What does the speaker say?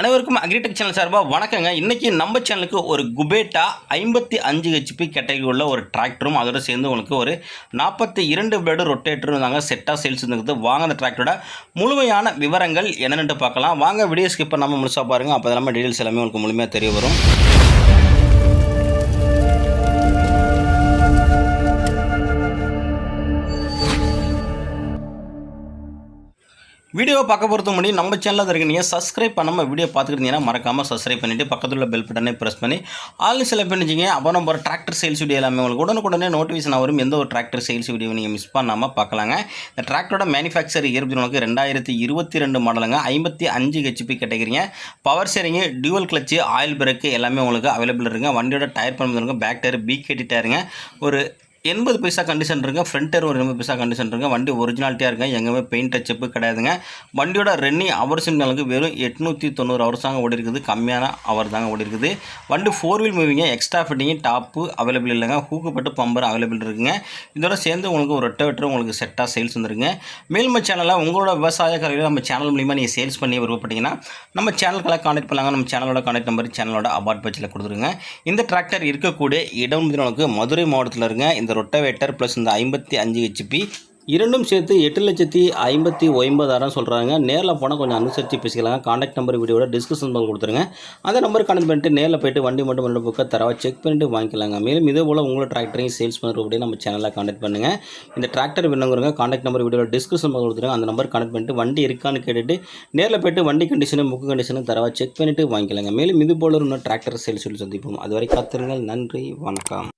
அனைவருக்கும் agritech channel சார்பாக வணக்கங்க. இன்றைக்கி நம்ம சேனலுக்கு ஒரு குபேட்டா ஐம்பத்தி அஞ்சு ஹெச்பி கேட்டகரி உள்ள ஒரு டிராக்டரும் அதோட சேர்ந்து உங்களுக்கு ஒரு நாற்பத்தி இரண்டு பிளேடு ரொட்டேட்டரும் இருந்தாங்க. செட்டாக சேல்ஸ் இருந்துக்குது வாங்க அந்த டிராக்டரோட முழுமையான விவரங்கள் என்னென்னு பார்க்கலாம். வாங்க வீடியோ ஸ்கிப் பண்ணாமல் முழுசாக பாருங்கள் அப்போ இல்லாமல் டீட்டெயில்ஸ் எல்லாமே உங்களுக்கு முழுமையாக தெரிய வரும். வீடியோ பார்க்க பொறுத்த முடியும் நம்ம சேனலில் தான் நீங்கள் சப்ஸ்கிரைப் பண்ணாமல் வீடியோ பார்த்துக்கிட்டீங்கன்னா மறக்காமல் சப்ஸ்கிரைப் பண்ணிவிட்டு பக்கத்தில் உள்ள பெல் பட்டனை ப்ரெஸ் பண்ணி ஆல் செலக்ட் பண்ணிச்சிங்க அப்போ நம்ம ஒரு டிராக்டர் சேல்ஸ் வீடியோ எல்லாமே உங்களுக்கு உடனுக்குடனே நோட்டிஃபிகேஷன் வரும். எந்த ஒரு டிராக்டர் சேல்ஸ் வீடியோ நீங்கள் மிஸ் பண்ணாமல் பார்க்கலாங்க. இந்த டிராக்டரோட மேனுஃபேக்சர் இருபத்தி உங்களுக்கு ரெண்டாயிரத்தி இருபத்தி ரெண்டு மாடலுங்க ஐம்பத்தி அஞ்சு ஹெச்பி கேட்டகிறீங்க பவர் சேரிங்க டியூவல் கிளச்சு ஆயில் பிரேக்கு எல்லாமே உங்களுக்கு அவைலபிள் இருக்குங்க. வண்டியோட டயர் பண்ணுறதுங்க பேக் டயர் பிகேடி டயருங்க ஒரு எண்பது பைசா கண்டிஷன் இருக்குங்க ஃப்ரண்ட் டயர் ஒரு எண்பது பைசா கண்டிஷன் இருக்குங்க வண்டி ஒரிஜினாலிட்டியாக இருக்குங்க எங்கேயுமே பெயிண்ட் டச்சப்பு கிடையாதுங்க. வண்டியோட ரன்னிங் ஹவர்ஸ் அளவுக்கு வெறும் எட்நூற்றி தொண்ணூறு ஹவர்ஸ் தாங்க ஓடி இருக்குது. கம்மியான ஹவர் தாங்க ஓடி இருக்குது. வண்டி ஃபோர் வீல் மூவிங்க எக்ஸ்ட்ரா ஃபிட்டிங்கு டாப்பு அவைலபிள் இல்லைங்க. ஹூக்குப்பட்டு பம்பர் அவைலபிள் இருக்குங்க. இதோட சேர்ந்து உங்களுக்கு ஒரு ரெட்டை உங்களுக்கு செட்டாக சேல்ஸ் வந்துருங்க. மேல்ம சேனலில் உங்களோட விவசாய கருவியில் நம்ம சேனல் மூலிமா நீங்கள் சேல்ஸ் பண்ணி விருப்பப்பட்டீங்கன்னா நம்ம சேனல்களை கான்டெக்ட் பண்ணலாங்க. நம்ம சேனலோட காண்டக்ட் நம்பர் சேனலோட அபார்ட் பேஜில் கொடுத்துருங்க. இந்த டிராக்டர் இருக்கக்கூடிய இடம் உங்களுக்கு மதுரை மாவட்டத்தில் இருங்க. இந்த ரொட்டவேட்டர் ப்ளஸ் இந்த ஐம்பத்தி அஞ்சு ஹெச்பி இரண்டும் சேர்த்து எட்டு லட்சத்தி ஐம்பத்தி ஒன்பதாயிரம் சொல்கிறாங்க நேரில் போனால் கொஞ்சம் அனுசரித்து பேசிக்கலாம் காண்டாக்ட் நம்பர் வீடியோட டிஸ்கிரிப்ஷன் பண்ணி கொடுத்துருங்க. அந்த நம்பர் கனெக்ட் பண்ணிட்டு நேரில் போயிட்டு வண்டி மட்டும் ரெண்டு புக்கை தரவா செக் பண்ணிட்டு வாங்கிக்கலாங்க. மேலும் இதே போல் உங்களோட டிராக்டரையும் சேல்ஸ் பண்ணுற அப்படியே நம்ம சேனலில் காண்டாக்ட் பண்ணுங்கள் இந்த டிராக்டர் வேணுங்கிறவங்க காண்டாக்ட் நம்பர் வீடியோட டிஸ்கிரிப்ஷன் பண்ணி கொடுத்துருங்க. அந்த நம்பர் கனெக்ட் பண்ணிட்டு வண்டி இருக்கான்னு கேட்டுட்டு நேரில் போயிட்டு வண்டி கண்டிஷனும் புக்கு கண்டிஷனும் தரவா செக் பண்ணிவிட்டு வாங்கிக்கலாங்க. மேலும் இது போல இன்னும் டிராக்டர் சேல்ஸ் சொல்லி சந்திப்போம். அது வரை காத்திருங்கள். நன்றி. வணக்கம்.